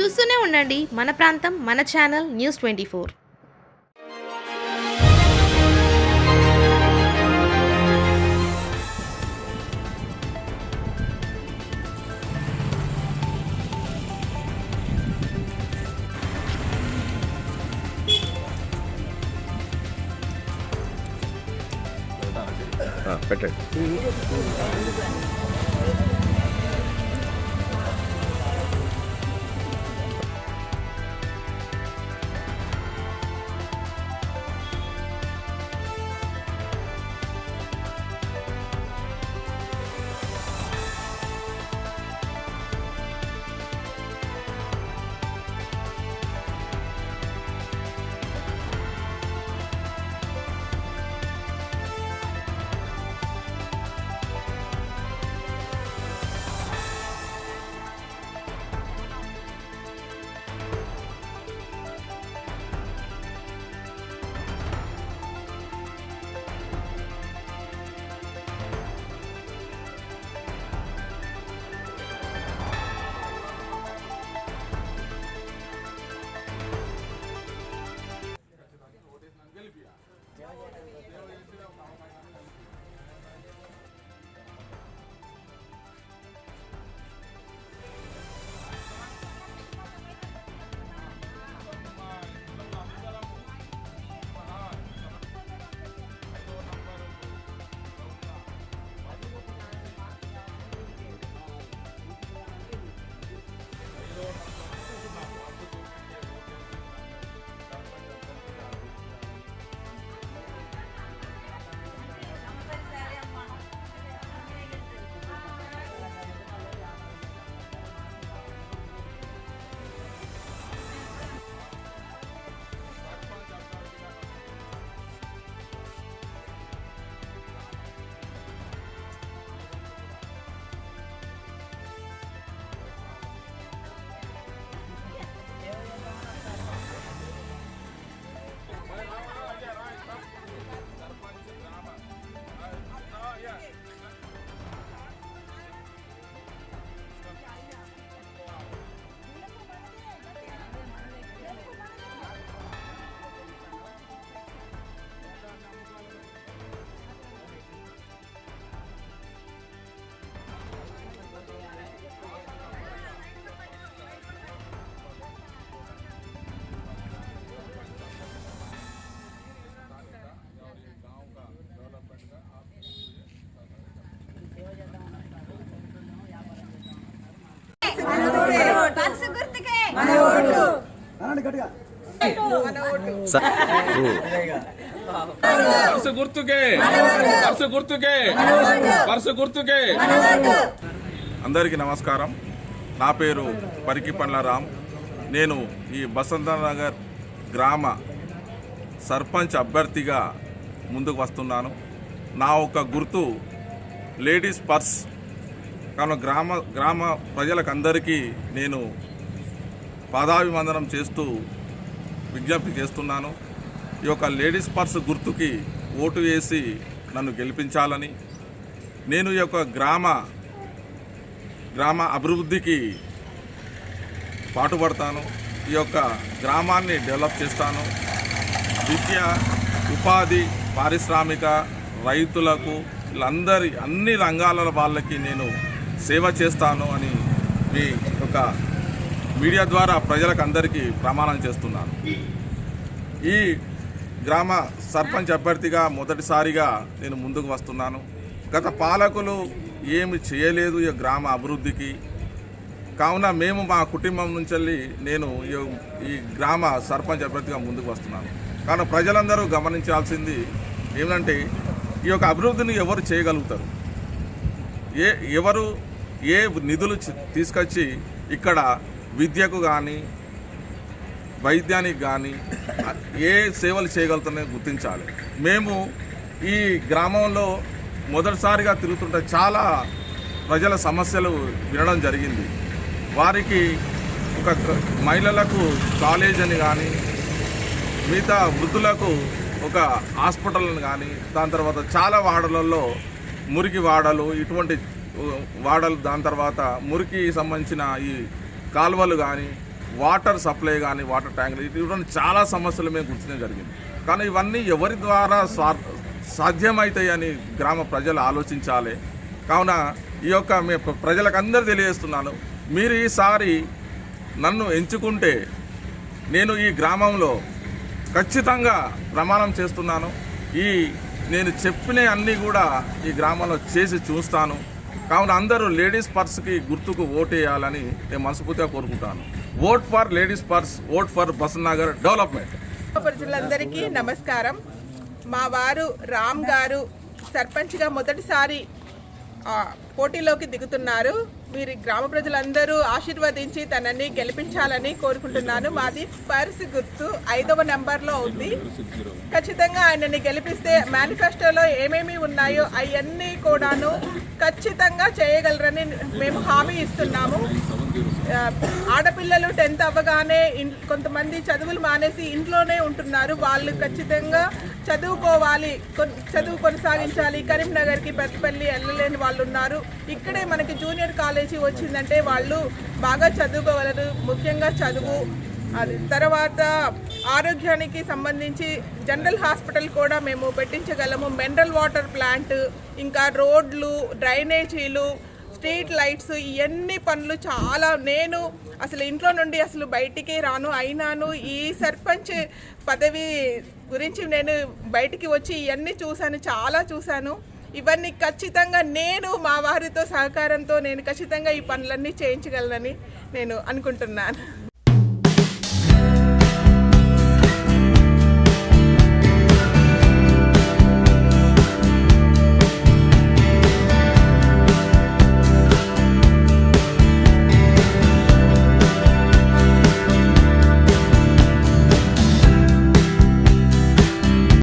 చూస్తూనే ఉండండి మన ప్రాంతం మన ఛానల్ న్యూస్ ట్వంటీ ఫోర్. పెట్టండి. పర్సు గుర్తుకే. పర్సు గుర్తుకే. పర్సు గుర్తుకే. అందరికీ నమస్కారం. నా పేరు పరికి పండ్ల రామ్ నేను ఈ బసంతనగర్ గ్రామ సర్పంచ్ అభ్యర్థిగా ముందుకు వస్తున్నాను. నా ఒక గుర్తు లేడీస్ పర్స్. కావున గ్రామ గ్రామ ప్రజలకు అందరికీ నేను పాదాభివందనం చేస్తూ విజ్ఞప్తి చేస్తున్నాను. ఈ యొక్క లేడీస్ పర్స్ గుర్తుకి ఓటు వేసి నన్ను గెలిపించాలని నేను ఈ యొక్క గ్రామ గ్రామ అభివృద్ధికి పాటుపడతాను ఈ యొక్క గ్రామాన్ని డెవలప్ చేస్తాను. విద్య ఉపాధి పారిశ్రామిక రైతులకు వీళ్ళందరి అన్ని రంగాల వాళ్ళకి నేను సేవ చేస్తాను అని మీ యొక్క మీడియా ద్వారా ప్రజలకు అందరికీ ప్రమాణం చేస్తున్నాను. ఈ గ్రామ సర్పంచ్ అభ్యర్థిగా మొదటిసారిగా నేను ముందుకు వస్తున్నాను. గత పాలకులు ఏమి చేయలేదు ఈ గ్రామ అభివృద్ధికి. కావున మేము మా కుటుంబం నుంచి నేను ఈ- ఈ గ్రామ సర్పంచ్ అభ్యర్థిగా ముందుకు వస్తున్నాను. కానీ ప్రజలందరూ గమనించాల్సింది ఏమిటంటే ఈ యొక్క అభివృద్ధిని ఎవరు చేయగలుగుతారు? ఏ ఎవరు ఏ నిధులు తీసుకొచ్చి ఇక్కడ విద్యకు కానీ వైద్యానికి కానీ ఏ సేవలు చేయగలుగుతున్నాయి గుర్తించాలి. మేము ఈ గ్రామంలో మొదటిసారిగా తిరుగుతుంటే చాలా ప్రజల సమస్యలు వినడం జరిగింది. వారికి ఒక మహిళలకు కాలేజ్ అని కానీ మిగతా వృద్ధులకు ఒక హాస్పిటల్ని కానీ దాని తర్వాత చాలా వాడలలో మురికి వాడలు ఇటువంటి వాడలు దాని తర్వాత మురికి సంబంధించిన ఈ కాలువలు కానీ వాటర్ సప్లై కానీ వాటర్ ట్యాంకులు ఇటువంటి చాలా సమస్యలు మేము గుర్తించడం జరిగింది. కానీ ఇవన్నీ ఎవరి ద్వారా స్వార్ సాధ్యమవుతాయని గ్రామ ప్రజలు ఆలోచించాలి. కావున ఈ యొక్క మీ ప్రజలకు అందరు తెలియజేస్తున్నాను. మీరు ఈసారి నన్ను ఎంచుకుంటే నేను ఈ గ్రామంలో ఖచ్చితంగా ప్రమాణం చేస్తున్నాను. ఈ నేను చెప్పిన అన్నీ కూడా ఈ గ్రామంలో చేసి చూస్తాను. కావున అందరూ లేడీస్ పర్స్కి గుర్తుకు ఓటేయాలని నేను మనస్ఫూర్తిగా కోరుకుంటాను. Vote for ladies purse vote for Basannagar development. ప్రజలందరికీ నమస్కారం. మా వారు రామ్ గారు సర్పంచ్గా మొదటిసారి పోటీలోకి దిగుతున్నారు. మీరు గ్రామ ప్రజలందరూ ఆశీర్వదించి తనని గెలిపించాలని కోరుకుంటున్నాను. మాది పర్స్ గుర్తు ఐదవ నెంబర్లో ఉంది. ఖచ్చితంగా ఆయనని గెలిపిస్తే మేనిఫెస్టోలో ఏమేమి ఉన్నాయో అవన్నీ కూడాను ఖచ్చితంగా చేయగలరని మేము హామీ ఇస్తున్నాము. ఆడపిల్లలు టెన్త్ అవ్వగానే కొంతమంది చదువులు మానేసి ఇంట్లోనే ఉంటున్నారు. వాళ్ళు ఖచ్చితంగా చదువుకోవాలి. చదువు కొనసాగించాలి. కరీంనగర్కి పెద్దపల్లి వెళ్ళలేని వాళ్ళు ఉన్నారు ఇక్కడే మనకి జూనియర్ కాలేజీ వచ్చిందంటే వాళ్ళు బాగా చదువుకోగలరు. ముఖ్యంగా చదువు అది తర్వాత ఆరోగ్యానికి సంబంధించి జనరల్ హాస్పిటల్ కూడా మేము పెట్టించగలము. మినరల్ వాటర్ ప్లాంట్ ఇంకా రోడ్లు డ్రైనేజీలు స్ట్రీట్ లైట్స్ ఇవన్నీ పనులు చాలా నేను అసలు ఇంట్లో నుండి అసలు బయటికి రాను. అయినాను ఈ సర్పంచ్ పదవి గురించి నేను బయటికి వచ్చి ఇవన్నీ చూశాను చాలా చూశాను. ఇవన్నీ ఖచ్చితంగా నేను మా వారితో సహకారంతో నేను ఖచ్చితంగా ఈ పనులన్నీ చేయించగలనని నేను అనుకుంటున్నాను.